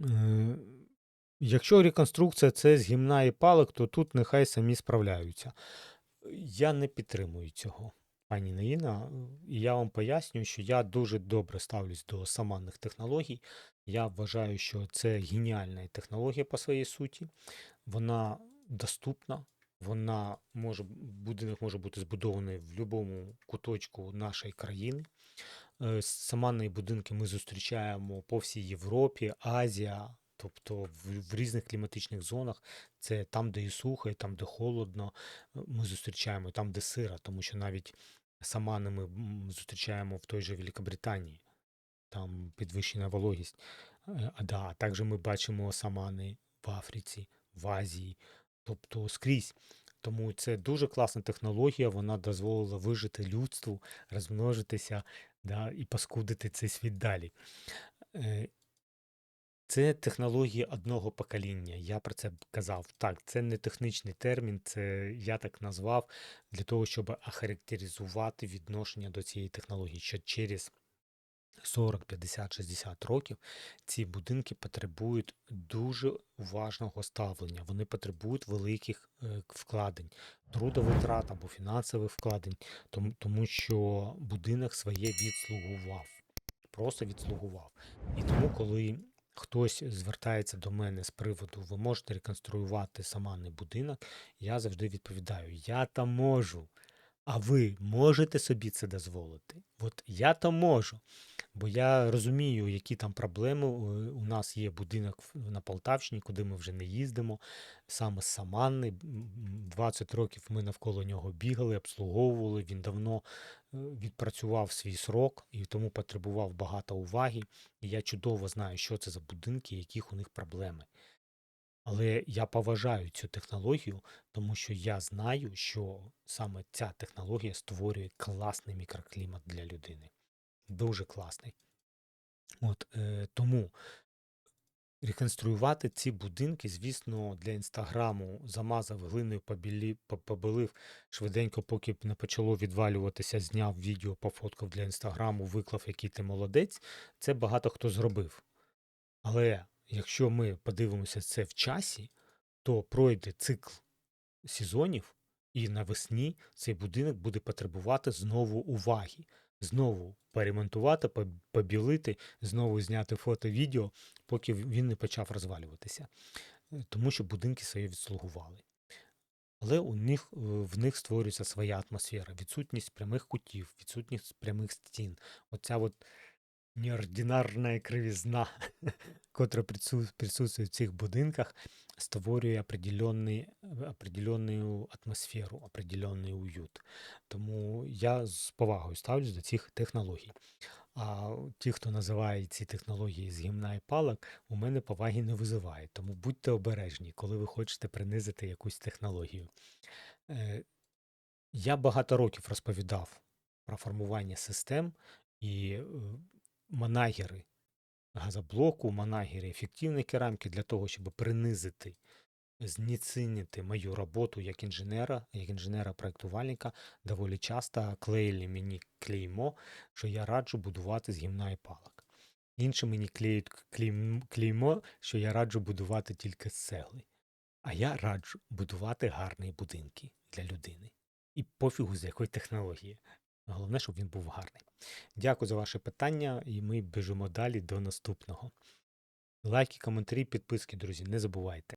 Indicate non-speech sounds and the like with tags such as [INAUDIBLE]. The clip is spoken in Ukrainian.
Е, Якщо реконструкція це з гімна і палок, то тут нехай самі справляються. Я не підтримую цього, пані Наїна. І я вам пояснюю, що я дуже добре ставлюсь до саманних технологій. Я вважаю, що це геніальна технологія по своїй суті. Вона доступна, вона може, будинок може бути збудований в будь-якому куточку нашої країни. Е, Саманні будинки ми зустрічаємо по всій Європі, Азія, тобто в, в різних кліматичних зонах. Це там, де і сухо, і там, де холодно, е, ми зустрічаємо, там, де сира, тому що навіть самани ми зустрічаємо в той же Великобританії, там підвищена вологість. Е, А да, також ми бачимо самани в Африці, в Азії, тобто скрізь. Тому це дуже класна технологія, вона дозволила вижити людству, розмножитися да, і паскудити цей світ далі. Е, Це технології одного покоління. Я про це казав. Так, це не технічний термін, це я так назвав для того, щоб охарактеризувати відношення до цієї технології, що через 40, 50, 60 років ці будинки потребують дуже уважного ставлення. Вони потребують великих е, вкладень, трудовитрат або фінансових вкладень, тому, що будинок своє відслугував, просто відслугував. І тому, коли хтось звертається до мене з приводу, ви можете реконструювати саманний будинок, я завжди відповідаю: я там можу. А ви можете собі це дозволити? От я то можу. Бо я розумію, які там проблеми. Е, У нас є будинок на Полтавщині, куди ми вже не їздимо, саме з Саманни. М, м, 20 років ми навколо нього бігали, обслуговували. Він давно е, відпрацював свій срок і тому потребував багато уваги. І я чудово знаю, що це за будинки, яких у них проблеми. Але я поважаю цю технологію, тому що я знаю, що саме ця технологія створює класний мікроклімат для людини. Дуже класний. От е, тому реконструювати ці будинки, звісно, для інстаграму замазав глиною, побілі, по- побелив швиденько, поки не почало відвалюватися, зняв відео, пофоткав для інстаграму, виклав, який ти молодець. Це багато хто зробив. Але якщо ми подивимося це в часі, то пройде цикл сезонів, і навесні цей будинок буде потребувати знову уваги. Знову перемонтувати, побілити, знову зняти фото, відео, поки він не почав розвалюватися. Е, Тому що будинки своє відслугували. Але у них, е, в них створюється своя атмосфера, відсутність прямих кутів, відсутність прямих стін. Оця от неординарна кривізна, [LAUGHS] котра прису- присутствує в цих будинках, створює определенний, определенну атмосферу, определенний уют. Тому я з повагою ставлюсь до цих технологій. А ті, хто називає ці технології з гімна і палок, у мене поваги не визиває. Тому будьте обережні, коли ви хочете принизити якусь технологію. Е, Я багато років розповідав про формування систем і е, манагери газоблоку, манагери ефективної кераміки для того, щоб принизити, знецінити мою роботу як інженера, як інженера-проєктувальника, доволі часто клеїли мені клеймо, що я раджу будувати з гімна і палок. Інші мені клеють клеймо, що я раджу будувати тільки з цегли. А я раджу будувати гарні будинки для людини. І пофігу з якої технології. Головне, щоб він був гарний. Дякую за ваше питання, і ми біжимо далі до наступного. Лайки, коментарі, підписки, друзі, не забувайте.